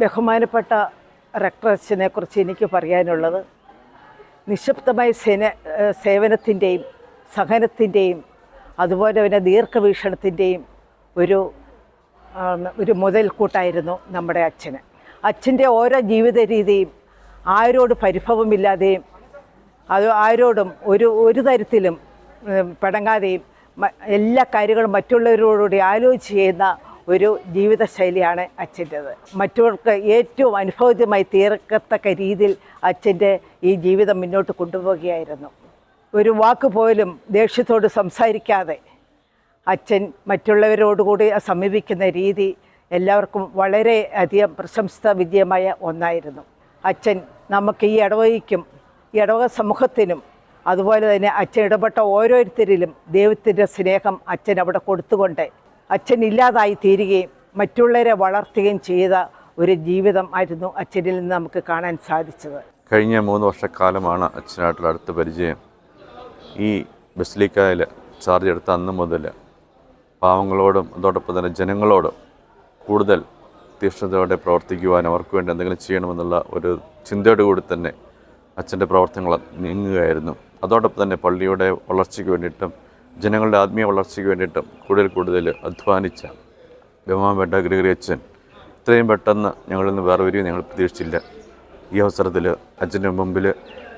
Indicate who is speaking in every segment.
Speaker 1: ബഹുമാനപ്പെട്ട റക്ടറച്ചനെ കുറിച്ച് എനിക്ക് പറയാനുള്ളത്. നിശബ്ദമായ സേന സേവനത്തിന്റെയും സഹനത്തിന്റെയും അതുപോലെ തന്നെ ദീർഘവീക്ഷണത്തിന്റെയും ഒരു ഒരു മുതൽക്കൂട്ടായിരുന്നു നമ്മുടെ അച്ഛന്. അച്ഛന്റെ ഓരോ ജീവിത രീതിയും ആരോട് പരിഭവമില്ലാതെയും അത് ആരോടും ഒരു ഒരു തരത്തിലും പടങ്ങാതെയും എല്ലാ കാര്യങ്ങളും മറ്റുള്ളവരോടുകൂടി ആലോചിച്ച് ചെയ്യുന്ന ഒരു ജീവിതശൈലിയാണ് അച്ഛന്റേത്. മറ്റവർക്ക് ഏറ്റവും അനുഭവമായി തീർക്കത്തക്ക രീതിയിൽ അച്ഛന്റെ ഈ ജീവിതം മുന്നോട്ട് കൊണ്ടുപോവുകയായിരുന്നു. ഒരു വാക്ക് പോലും ദേഷ്യത്തോട് സംസാരിക്കാതെ അച്ഛൻ മറ്റുള്ളവരോടുകൂടി സമീപിക്കുന്ന രീതി എല്ലാവർക്കും വളരെ അധികം പ്രശംസിത വിജയമായ ഒന്നായിരുന്നു. അച്ഛൻ നമുക്ക് ഈ ഇടവകയ്ക്കും ഇടവക സമൂഹത്തിനും അതുപോലെ തന്നെ അച്ഛൻ ഇടപെട്ട ഓരോരുത്തരിലും ദൈവത്തിന്റെ സ്നേഹം അച്ഛൻ അവിടെ കൊടുത്തുകൊണ്ട് അച്ഛൻ ഇല്ലാതായി തീരുകയും മറ്റുള്ളവരെ വളർത്തുകയും ചെയ്ത ഒരു ജീവിതം ആയിരുന്നു അച്ഛനിൽ നിന്ന് നമുക്ക് കാണാൻ സാധിച്ചത്.
Speaker 2: കഴിഞ്ഞ മൂന്ന് വർഷക്കാലമാണ് അച്ഛനായിട്ടുള്ള അടുത്ത പരിചയം. ഈ ബസിലിക്കായിൽ ചാർജ് എടുത്ത അന്ന് മുതൽ പാവങ്ങളോടും അതോടൊപ്പം തന്നെ ജനങ്ങളോടും കൂടുതൽ തീക്ഷ്ണതയോടെ പ്രവർത്തിക്കുവാൻ അവർക്ക് വേണ്ടി എന്തെങ്കിലും ചെയ്യണമെന്നുള്ള ഒരു ചിന്തയോടുകൂടി തന്നെ അച്ഛന്റെ പ്രവർത്തനങ്ങൾ നീങ്ങുകയായിരുന്നു. അതോടൊപ്പം തന്നെ പള്ളിയുടെ വളർച്ചയ്ക്ക് വേണ്ടിയിട്ടും ജനങ്ങളുടെ ആത്മീയ വളർച്ചയ്ക്ക് വേണ്ടിയിട്ടും കൂടുതൽ കൂടുതൽ അധ്വാനിച്ച ബഹുമാനപ്പെട്ട ഗ്രിഗറി അച്ഛൻ ഇത്രയും പെട്ടെന്ന് ഞങ്ങളിൽ നിന്ന് വേറെ വരികയും ഞങ്ങൾ പ്രതീക്ഷിച്ചില്ല. ഈ അവസരത്തിൽ അച്ഛന്റെ മുമ്പിൽ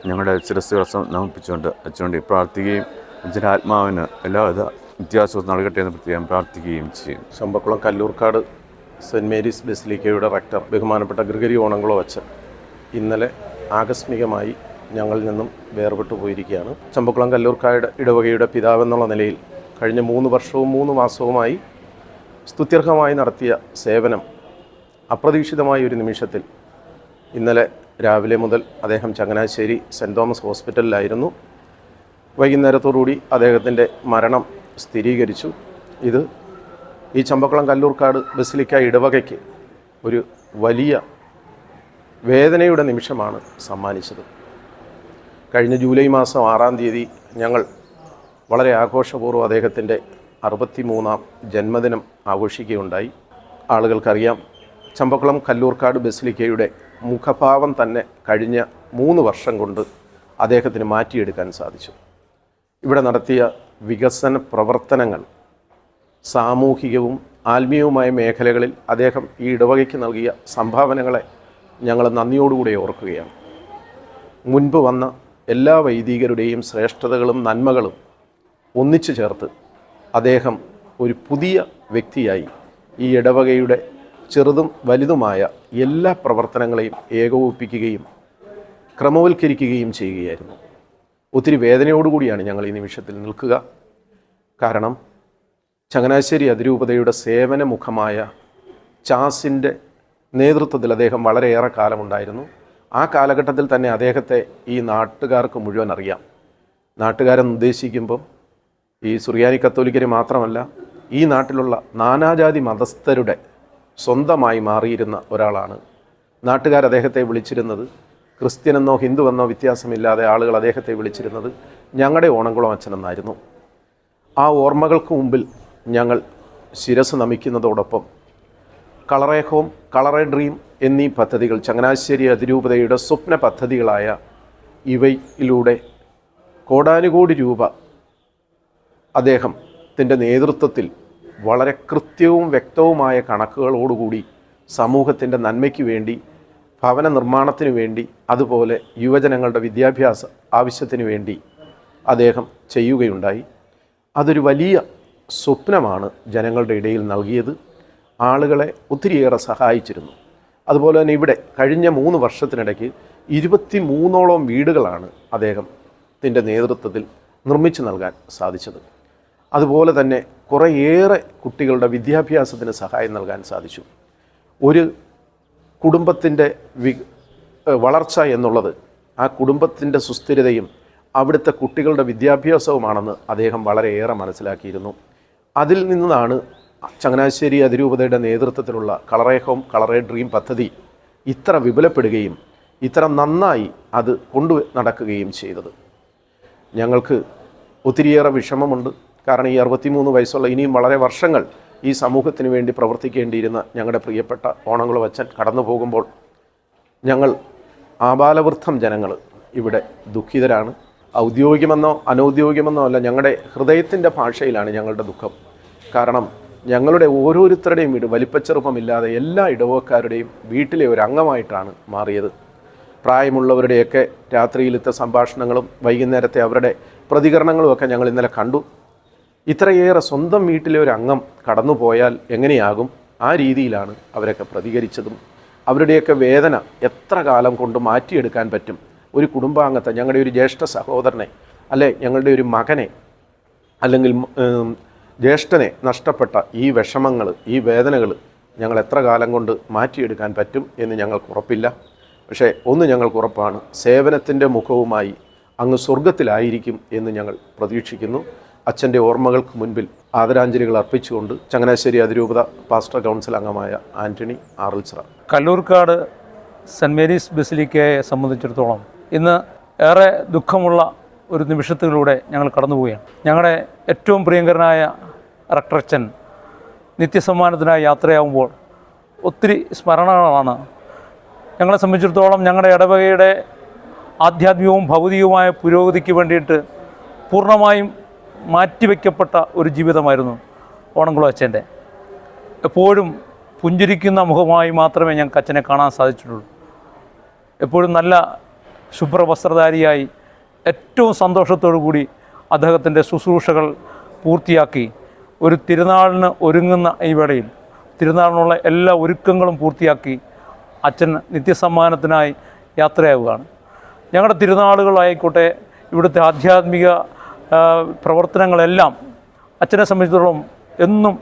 Speaker 2: ഞങ്ങളുടെ ശിരസ്സുകൾ നമിപ്പിച്ചുകൊണ്ട് അച്ഛനോട് പ്രാർത്ഥിക്കുകയും അച്ഛന്റെ ആത്മാവിന് എല്ലാവിധ വിദ്യാഭ്യാസവും നൽകട്ടെ എന്ന് പ്രത്യേകം പ്രാർത്ഥിക്കുകയും ചെയ്യും.
Speaker 3: ചമ്പക്കുളം കല്ലൂർക്കാട് സെന്റ് മേരീസ് ബെസിലിക്കയുടെ റക്ടർ ബഹുമാനപ്പെട്ട ഗ്രിഗരി ഓണങ്ങളോ അച്ഛൻ ഇന്നലെ ആകസ്മികമായി ഞങ്ങളിൽ നിന്നും വേർപെട്ടു പോയിരിക്കുകയാണ്. ചമ്പക്കുളം കല്ലൂർക്കാട് ഇടവകയുടെ പിതാവെന്നുള്ള നിലയിൽ കഴിഞ്ഞ മൂന്ന് വർഷവും മൂന്ന് മാസവുമായി സ്തുത്യർഹമായി നടത്തിയ സേവനം അപ്രതീക്ഷിതമായ ഒരു നിമിഷത്തിൽ ഇന്നലെ രാവിലെ മുതൽ അദ്ദേഹം ചങ്ങനാശ്ശേരി സെന്റ് തോമസ് ഹോസ്പിറ്റലിലായിരുന്നു. വൈകുന്നേരത്തോടുകൂടി അദ്ദേഹത്തിന്റെ മരണം സ്ഥിരീകരിച്ചു. ഇത് ഈ ചമ്പക്കുളം കല്ലൂർക്കാട് ബസിലിക്ക ഇടവകയ്ക്ക് ഒരു വലിയ വേദനയുടെ നിമിഷമാണ് സമ്മാനിച്ചത്. കഴിഞ്ഞ ജൂലൈ മാസം ആറാം തീയതി ഞങ്ങൾ വളരെ ആഘോഷപൂർവം അദ്ദേഹത്തിന്റെ അറുപത്തി മൂന്നാം ജന്മദിനം ആഘോഷിക്കുകയുണ്ടായി. ആളുകൾക്കറിയാം ചമ്പക്കുളം കല്ലൂർക്കാട് ബസിലിക്കയുടെ മുഖഭാവം തന്നെ കഴിഞ്ഞ മൂന്ന് വർഷം കൊണ്ട് അദ്ദേഹത്തിന് മാറ്റിയെടുക്കാൻ സാധിച്ചു. ഇവിടെ നടത്തിയ വികസന പ്രവർത്തനങ്ങൾ സാമൂഹികവും ആത്മീയവുമായ മേഖലകളിൽ അദ്ദേഹം ഈ ഇടവകയ്ക്ക് നൽകിയ സംഭാവനകളെ ഞങ്ങൾ നന്ദിയോടുകൂടി ഓർക്കുകയാണ്. മുൻപ് വന്ന എല്ലാ വൈദികരുടെയും ശ്രേഷ്ഠതകളും നന്മകളും ഒന്നിച്ചു ചേർത്ത് അദ്ദേഹം ഒരു പുതിയ വ്യക്തിയായി ഈ ഇടവകയുടെ ചെറുതും വലുതുമായ എല്ലാ പ്രവർത്തനങ്ങളെയും ഏകോപിപ്പിക്കുകയും ക്രമവൽക്കരിക്കുകയും ചെയ്യുകയായിരുന്നു. ഒത്തിരി വേദനയോടുകൂടിയാണ് ഞങ്ങൾ ഈ നിമിഷത്തിൽ നിൽക്കുക. കാരണം ചങ്ങനാശ്ശേരി അതിരൂപതയുടെ സേവനമുഖമായ ചാസിന്റെ നേതൃത്വത്തിൽ അദ്ദേഹം വളരെയേറെ കാലമുണ്ടായിരുന്നു. ആ കാലഘട്ടത്തിൽ തന്നെ അദ്ദേഹത്തെ ഈ നാട്ടുകാർക്ക് മുഴുവൻ അറിയാം. നാട്ടുകാരെന്ന് ഉദ്ദേശിക്കുമ്പം ഈ സുറിയാനി കത്തോലിക്കര് മാത്രമല്ല ഈ നാട്ടിലുള്ള നാനാജാതി മതസ്ഥരുടെ സ്വന്തമായി മാറിയിരുന്ന ഒരാളാണ്. നാട്ടുകാർ അദ്ദേഹത്തെ വിളിച്ചിരുന്നത് ക്രിസ്ത്യനെന്നോ ഹിന്ദുവെന്നോ വ്യത്യാസമില്ലാതെ ആളുകൾ അദ്ദേഹത്തെ വിളിച്ചിരുന്നത് ഞങ്ങളുടെ ഓണംകുളം അച്ഛനെന്നായിരുന്നു. ആ ഓർമ്മകൾക്ക് മുമ്പിൽ ഞങ്ങൾ ശിരസ് നമിക്കുന്നതോടൊപ്പം കളറേ ഹോം കളറേ ഡ്രീം എന്നീ പദ്ധതികൾ ചങ്ങനാശ്ശേരി അതിരൂപതയുടെ സ്വപ്ന പദ്ധതികളായ ഇവയിലൂടെ കോടാനുകോടി രൂപ അദ്ദേഹത്തിന്റെ നേതൃത്വത്തിൽ വളരെ കൃത്യവും വ്യക്തവുമായ കണക്കുകളോടുകൂടി സമൂഹത്തിന്റെ നന്മയ്ക്ക് വേണ്ടി ഭവന നിർമ്മാണത്തിന് വേണ്ടി അതുപോലെ യുവജനങ്ങളുടെ വിദ്യാഭ്യാസ ആവശ്യത്തിന് വേണ്ടി അദ്ദേഹം ചെയ്യുകയുണ്ടായി. അതൊരു വലിയ സ്വപ്നമാണ് ജനങ്ങളുടെ ഇടയിൽ നൽകിയത്. ആളുകളെ ഒത്തിരിയേറെ സഹായിച്ചിരുന്നു. അതുപോലെ തന്നെ ഇവിടെ കഴിഞ്ഞ മൂന്ന് വർഷത്തിനിടയ്ക്ക് ഇരുപത്തി മൂന്നോളം വീടുകളാണ് അദ്ദേഹത്തിന്റെ നേതൃത്വത്തിൽ നിർമ്മിച്ചു നൽകാൻ സാധിച്ചത്. അതുപോലെ തന്നെ കുറേയേറെ കുട്ടികളുടെ വിദ്യാഭ്യാസത്തിന് സഹായം നൽകാൻ സാധിച്ചു. ഒരു കുടുംബത്തിന്റെ വി വളർച്ച എന്നുള്ളത് ആ കുടുംബത്തിന്റെ സുസ്ഥിരതയും അവിടുത്തെ കുട്ടികളുടെ വിദ്യാഭ്യാസവുമാണെന്ന് അദ്ദേഹം വളരെയേറെ മനസ്സിലാക്കിയിരുന്നു. അതിൽ നിന്നാണ് ചങ്ങനാശ്ശേരി അതിരൂപതയുടെ നേതൃത്വത്തിലുള്ള കളറേ ഹോം കളറേ ഡ്രീം പദ്ധതി ഇത്ര വിപുലപ്പെടുകയും ഇത്ര നന്നായി അത് കൊണ്ടു നടക്കുകയും ചെയ്തത്. ഞങ്ങൾക്ക് ഒത്തിരിയേറെ വിഷമമുണ്ട്. കാരണം ഈ അറുപത്തിമൂന്ന് വയസ്സുള്ള ഇനിയും വളരെ വർഷങ്ങൾ ഈ സമൂഹത്തിന് വേണ്ടി പ്രവർത്തിക്കേണ്ടിയിരുന്ന ഞങ്ങളുടെ പ്രിയപ്പെട്ട ഓണങ്ങൾ വച്ചൻ കടന്നു പോകുമ്പോൾ ഞങ്ങൾ ആബാലവൃദ്ധം ജനങ്ങൾ ഇവിടെ ദുഃഖിതരാണ്. ഔദ്യോഗികമെന്നോ അനൗദ്യോഗികമെന്നോ അല്ല ഞങ്ങളുടെ ഹൃദയത്തിന്റെ ഭാഷയിലാണ് ഞങ്ങളുടെ ദുഃഖം. കാരണം ഞങ്ങളുടെ ഓരോരുത്തരുടെയും വീട് വലിപ്പച്ചെറുപ്പമില്ലാതെ എല്ലാ ഇടവക്കാരുടെയും വീട്ടിലെ ഒരു അംഗമായിട്ടാണ് മാറിയത്. പ്രായമുള്ളവരുടെയൊക്കെ രാത്രിയിലത്തെ സംഭാഷണങ്ങളും വൈകുന്നേരത്തെ അവരുടെ പ്രതികരണങ്ങളും ഒക്കെ ഞങ്ങൾ ഇന്നലെ കണ്ടു. ഇത്രയേറെ സ്വന്തം വീട്ടിലെ ഒരു അംഗം കടന്നുപോയാൽ എങ്ങനെയാകും? ആ രീതിയിലാണ് അവരൊക്കെ പ്രതികരിച്ചതും. അവരുടെയൊക്കെ വേദന എത്ര കാലം കൊണ്ട് മാറ്റിയെടുക്കാൻ പറ്റും? ഒരു കുടുംബാംഗത്തെ ഞങ്ങളുടെ ഒരു ജ്യേഷ്ഠ സഹോദരനെ അല്ലെ ഞങ്ങളുടെ ഒരു മകനെ അല്ലെങ്കിൽ ജ്യേഷ്ഠനെ നഷ്ടപ്പെട്ട ഈ വിഷമങ്ങൾ ഈ വേദനകൾ ഞങ്ങൾ എത്ര കാലം കൊണ്ട് മാറ്റിയെടുക്കാൻ പറ്റും എന്ന് ഞങ്ങൾക്ക് ഉറപ്പില്ല. പക്ഷേ ഒന്ന് ഞങ്ങൾക്ക് ഉറപ്പാണ് സേവനത്തിന്റെ മുഖവുമായി അങ്ങ് സ്വർഗത്തിലായിരിക്കും എന്ന് ഞങ്ങൾ പ്രതീക്ഷിക്കുന്നു. അച്ഛന്റെ ഓർമ്മകൾക്ക് മുൻപിൽ ആദരാഞ്ജലികൾ അർപ്പിച്ചുകൊണ്ട് ചങ്ങനാശ്ശേരി അതിരൂപത പാസ്റ്റർ കൗൺസിൽ അംഗമായ Antony Arilchira.
Speaker 4: Kallurkad saint Mary's ബസിലിക്കയെ സംബന്ധിച്ചിടത്തോളം ഇന്ന് ഏറെ ദുഃഖമുള്ള ഒരു നിമിഷത്തിലൂടെ ഞങ്ങൾ കടന്നുപോവുകയാണ്. ഞങ്ങളുടെ ഏറ്റവും പ്രിയങ്കരനായ റക്ടറച്ചൻ നിത്യസമ്മാനത്തിനായി യാത്രയാവുമ്പോൾ ഒത്തിരി സ്മരണകളാണ്. ഞങ്ങളെ സംബന്ധിച്ചിടത്തോളം ഞങ്ങളുടെ ഇടവകയുടെ ആധ്യാത്മികവും ഭൗതികവുമായ പുരോഗതിക്ക് വേണ്ടിയിട്ട് പൂർണമായും മാറ്റിവെക്കപ്പെട്ട ഒരു ജീവിതമായിരുന്നു ഓണംകുളം അച്ഛന്റെ. എപ്പോഴും പുഞ്ചിരിക്കുന്ന മുഖമായി മാത്രമേ ഞങ്ങൾക്ക് അച്ഛനെ കാണാൻ സാധിച്ചിട്ടുള്ളൂ. എപ്പോഴും നല്ല ശുഭ്രവസ്ത്രധാരിയായി ഏറ്റവും സന്തോഷത്തോടു കൂടി അദ്ദേഹത്തിന്റെ ശുശ്രൂഷകൾ പൂർത്തിയാക്കി ഒരു തിരുനാളിന് ഒരുങ്ങുന്ന ഈ വേളയിൽ തിരുനാളിനുള്ള എല്ലാ ഒരുക്കങ്ങളും പൂർത്തിയാക്കി അച്ഛൻ നിത്യസമ്മാനത്തിനായി യാത്രയാവുകയാണ്. ഞങ്ങളുടെ തിരുനാളുകളായിക്കോട്ടെ ഇവിടുത്തെ ആധ്യാത്മിക പ്രവർത്തനങ്ങളെല്ലാം അച്ഛനെ സംബന്ധിച്ചിടത്തോളം എന്നും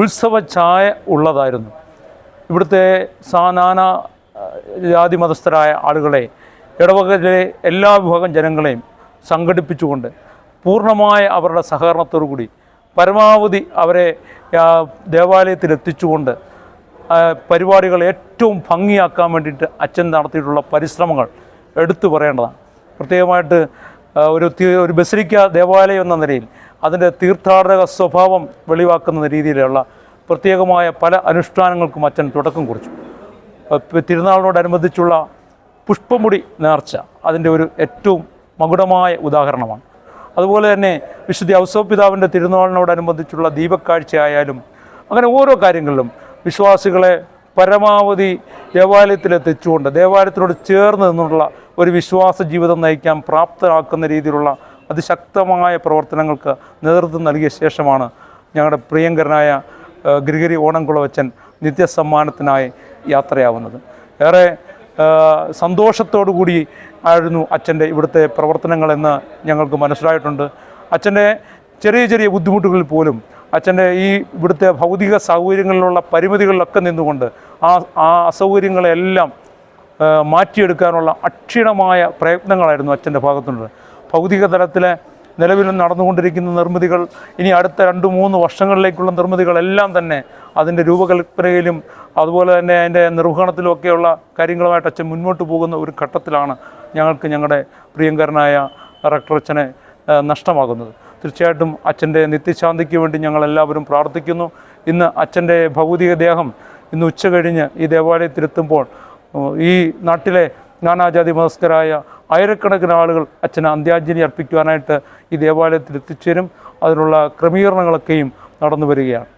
Speaker 4: ഉത്സവ ഛായ ഉള്ളതായിരുന്നു. ഇവിടുത്തെ സാനാന ജാതി മതസ്ഥരായ ആളുകളെ ഇടവകയിലെ എല്ലാ വിഭാഗം ജനങ്ങളെയും സംഘടിപ്പിച്ചുകൊണ്ട് പൂർണമായ അവരുടെ സഹകരണത്തോടു കൂടി പരമാവധി അവരെ ദേവാലയത്തിൽ എത്തിച്ചുകൊണ്ട് പരിപാടികൾ ഏറ്റവും ഭംഗിയാക്കാൻ വേണ്ടിയിട്ട് അച്ഛൻ നടത്തിയിട്ടുള്ള പരിശ്രമങ്ങൾ എടുത്തു പറയേണ്ടതാണ്. പ്രത്യേകമായിട്ട് ഒരു ഒരു ബസലിക്ക ദേവാലയം എന്ന നിലയിൽ അതിന്റെ തീർത്ഥാടക സ്വഭാവം വെളിവാക്കുന്ന രീതിയിലുള്ള പ്രത്യേകമായ പല അനുഷ്ഠാനങ്ങൾക്കും അച്ഛൻ തുടക്കം കുറിച്ചു. തിരുനാളിനോടനുബന്ധിച്ചുള്ള പുഷ്പമുടി നേർച്ച അതിന്റെ ഒരു ഏറ്റവും മകുടമായ ഉദാഹരണമാണ്. അതുപോലെ തന്നെ വിശുദ്ധ ഔസവപിതാവിന്റെ തിരുനാളിനോടനുബന്ധിച്ചുള്ള ദീപക്കാഴ്ചയായാലും അങ്ങനെ ഓരോ കാര്യങ്ങളിലും വിശ്വാസികളെ പരമാവധി ദേവാലയത്തിലെത്തിച്ചുകൊണ്ട് ദേവാലയത്തിനോട് ചേർന്ന് നിന്നുള്ള ഒരു വിശ്വാസ ജീവിതം നയിക്കാൻ പ്രാപ്തരാക്കുന്ന രീതിയിലുള്ള അതിശക്തമായ പ്രവർത്തനങ്ങൾക്ക് നേതൃത്വം നൽകിയ ശേഷമാണ് ഞങ്ങളുടെ പ്രിയങ്കരനായ ഗ്രിഗരി ഓണംകുളവച്ചൻ നിത്യസമ്മാനത്തിനായി യാത്രയാവുന്നത്. ഏറെ സന്തോഷത്തോടു കൂടി ആയിരുന്നു അച്ഛന്റെ ഇവിടുത്തെ പ്രവർത്തനങ്ങളെന്ന് ഞങ്ങൾക്ക് മനസ്സിലായിട്ടുണ്ട്. അച്ഛന്റെ ചെറിയ ചെറിയ ബുദ്ധിമുട്ടുകളിൽ പോലും അച്ഛന്റെ ഈ ഇവിടുത്തെ ഭൗതിക സൗകര്യങ്ങളിലുള്ള പരിമിതികളിലൊക്കെ നിന്നുകൊണ്ട് ആ ആ അസൗകര്യങ്ങളെല്ലാം മാറ്റിയെടുക്കാനുള്ള അക്ഷീണമായ പ്രയത്നങ്ങളായിരുന്നു അച്ഛന്റെ ഭാഗത്തുനിന്ന്. ഭൗതിക തലത്തിലെ നിലവിൽ നടന്നുകൊണ്ടിരിക്കുന്ന നിർമ്മിതികൾ ഇനി അടുത്ത രണ്ട് മൂന്ന് വർഷങ്ങളിലേക്കുള്ള നിർമ്മിതികളെല്ലാം തന്നെ അതിന്റെ രൂപകൽപ്പനയിലും അതുപോലെ തന്നെ അതിന്റെ നിർവഹണത്തിലുമൊക്കെയുള്ള കാര്യങ്ങളുമായിട്ട് അച്ഛൻ മുന്നോട്ട് പോകുന്ന ഒരു ഘട്ടത്തിലാണ് ഞങ്ങൾക്ക് ഞങ്ങളുടെ പ്രിയങ്കരനായ ഡയറക്ടർ അച്ഛനെ നഷ്ടമാകുന്നത്. തീർച്ചയായിട്ടും അച്ഛന്റെ നിത്യശാന്തിക്ക് വേണ്ടി ഞങ്ങളെല്ലാവരും പ്രാർത്ഥിക്കുന്നു. ഇന്ന് അച്ഛന്റെ ഭൗതിക ദേഹം ഇന്ന് ഉച്ച കഴിഞ്ഞ് ഈ ദേവാലയത്തിലെത്തുമ്പോൾ ഈ നാട്ടിലെ നാനാജാതി മതസ്ഥരായ ആയിരക്കണക്കിന് ആളുകൾ അച്ഛന് അന്ത്യാഞ്ജലി അർപ്പിക്കുവാനായിട്ട് ഈ ദേവാലയത്തിൽ എത്തിച്ചേരും. അതിനുള്ള ക്രമീകരണങ്ങളൊക്കെയും നടന്നു വരികയാണ്.